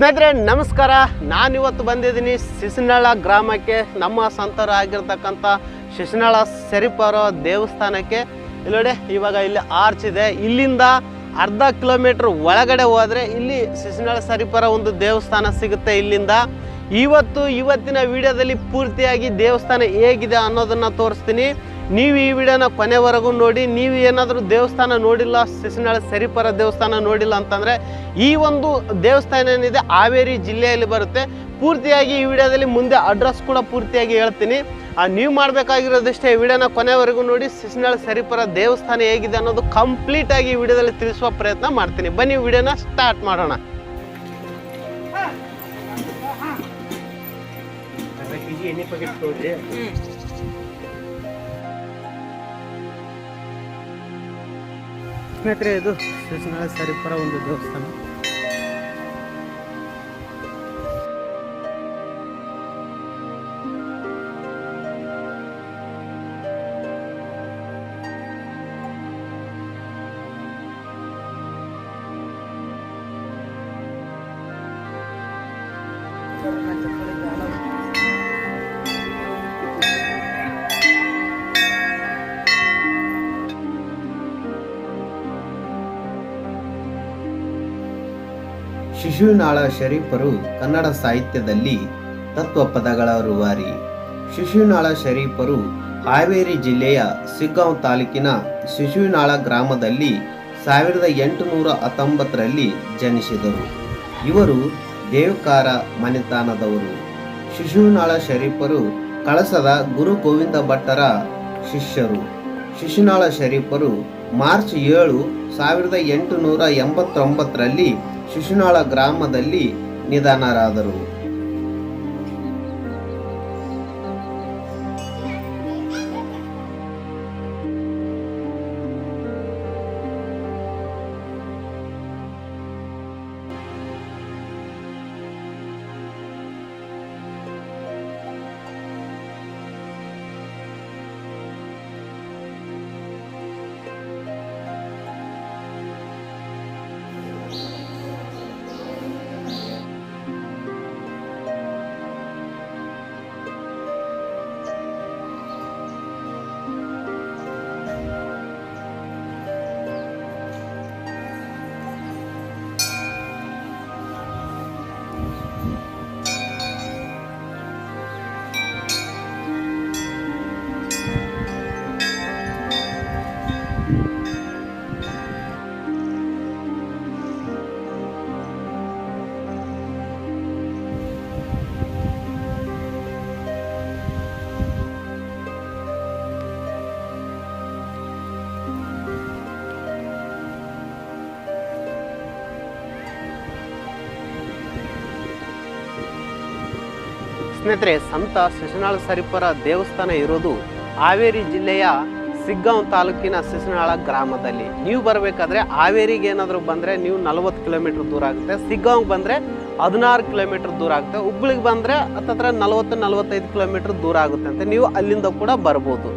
ಸ್ನೇಹಿತರೆ, ನಮಸ್ಕಾರ. ನಾನಿವತ್ತು ಬಂದಿದ್ದೀನಿ ಶಿಶುನಾಳ ಗ್ರಾಮಕ್ಕೆ. ನಮ್ಮ ಸಂತರ ಆಗಿರ್ತಕ್ಕಂಥ ಶಿಶುನಾಳ ಸರಿಪರೋ ದೇವಸ್ಥಾನಕ್ಕೆ. ಇಲ್ಲೋಡೆ ಇವಾಗ ಇಲ್ಲಿ ಆರ್ಚ್ ಇದೆ. ಇಲ್ಲಿಂದ ಅರ್ಧ ಕಿಲೋಮೀಟ್ರ್ ಒಳಗಡೆ ಹೋದರೆ ಇಲ್ಲಿ ಶಿಶುನಾಳ ಸರಿಪರ ಒಂದು ದೇವಸ್ಥಾನ ಸಿಗುತ್ತೆ ಇಲ್ಲಿಂದ. ಇವತ್ತು, ಇವತ್ತಿನ ವಿಡಿಯೋದಲ್ಲಿ ಪೂರ್ತಿಯಾಗಿ ದೇವಸ್ಥಾನ ಹೇಗಿದೆ ಅನ್ನೋದನ್ನು ತೋರಿಸ್ತೀನಿ. ನೀವು ಈ ವಿಡಿಯೋನ ಕೊನೆವರೆಗೂ ನೋಡಿ ನೀವು ಏನಾದರೂ ದೇವಸ್ಥಾನ ನೋಡಿಲ್ಲ ಸಸಿನಾಳ ಸರಿಪರ ದೇವಸ್ಥಾನ ನೋಡಿಲ್ಲ ಅಂತಂದರೆ ಈ ಒಂದು ದೇವಸ್ಥಾನ ಏನಿದೆ ಹಾವೇರಿ ಜಿಲ್ಲೆಯಲ್ಲಿ ಬರುತ್ತೆ. ಪೂರ್ತಿಯಾಗಿ ಈ ವಿಡಿಯೋದಲ್ಲಿ ಮುಂದೆ ಅಡ್ರೆಸ್ ಕೂಡ ಪೂರ್ತಿಯಾಗಿ ಹೇಳ್ತೀನಿ. ಆ ನೀವು ಮಾಡಬೇಕಾಗಿರೋದಷ್ಟೇ ಈ ವಿಡಿಯೋನ ಕೊನೆವರೆಗೂ ನೋಡಿ ಸಸಿನಾಳ ಸರಿಪರ ದೇವಸ್ಥಾನ ಹೇಗಿದೆ ಅನ್ನೋದು ಕಂಪ್ಲೀಟಾಗಿ ಈ ವಿಡಿಯೋದಲ್ಲಿ ತಿಳಿಸುವ ಪ್ರಯತ್ನ ಮಾಡ್ತೀನಿ. ಬನ್ನಿ ವಿಡಿಯೋನ ಸ್ಟಾರ್ಟ್ ಮಾಡೋಣ. ಎಣ್ಣೆ ಪ್ಯಾಕೆಟ್ ಸ್ನೇಹಿತರೆ ಇದು ಶ್ರೀ ಸಾರಿಪುರ ಒಂದು ದೇವಸ್ಥಾನ. ಶಿಶುನಾಳ ಶರೀಫರು ಕನ್ನಡ ಸಾಹಿತ್ಯದಲ್ಲಿ ತತ್ವ ಪದಗಳ ರೂವಾರಿ. ಶಿಶುನಾಳ ಶರೀಫರು ಹಾವೇರಿ ಜಿಲ್ಲೆಯ ಸಿಗ್ಗಾಂವ್ ತಾಲೂಕಿನ ಶಿಶುನಾಳ ಗ್ರಾಮದಲ್ಲಿ ಸಾವಿರದ ಎಂಟುನೂರ ಹತ್ತೊಂಬತ್ತರಲ್ಲಿ ಜನಿಸಿದರು. ಇವರು ದೇವಕಾರ ಮನೆತನದವರು. ಶಿಶುನಾಳ ಶರೀಫರು ಕಳಸದ ಗುರು ಗೋವಿಂದ ಭಟ್ಟರ ಶಿಷ್ಯರು. ಶಿಶುನಾಳ ಶರೀಫರು ಮಾರ್ಚ್ ಏಳು ಸಾವಿರದ ಎಂಟುನೂರ ಎಂಬತ್ತೊಂಬತ್ತರಲ್ಲಿ ಶಿಶುನಾಳ ಗ್ರಾಮದಲ್ಲಿ ನಿಧನರಾದರು. ಸ್ನೇಹಿತರೆ ಸಂತ ಶಿಶುನಾಳ ಸರಿಪರ ದೇವಸ್ಥಾನ ಇರೋದು ಹಾವೇರಿ ಜಿಲ್ಲೆಯ ಸಿಗ್ಗಾಂವ್ ತಾಲೂಕಿನ ಸಿಸನಾಳ ಗ್ರಾಮದಲ್ಲಿ. ನೀವು ಬರಬೇಕಾದ್ರೆ ಹಾವೇರಿಗೆ ಏನಾದರೂ ಬಂದರೆ ನೀವು ನಲವತ್ತು ಕಿಲೋಮೀಟ್ರ್ ದೂರ ಆಗುತ್ತೆ. ಸಿಗ್ಗಾಂವ್ ಬಂದರೆ ಹದಿನಾರು ಕಿಲೋಮೀಟ್ರ್ ದೂರ ಆಗುತ್ತೆ. ಹುಬ್ಳಿಗೆ ಬಂದರೆ ಹತ್ತತ್ರ ನಲವತ್ತು ನಲವತ್ತೈದು ಕಿಲೋಮೀಟ್ರ್ ದೂರ ಆಗುತ್ತೆ ಅಂತ ನೀವು ಅಲ್ಲಿಂದ ಕೂಡ ಬರ್ಬೋದು.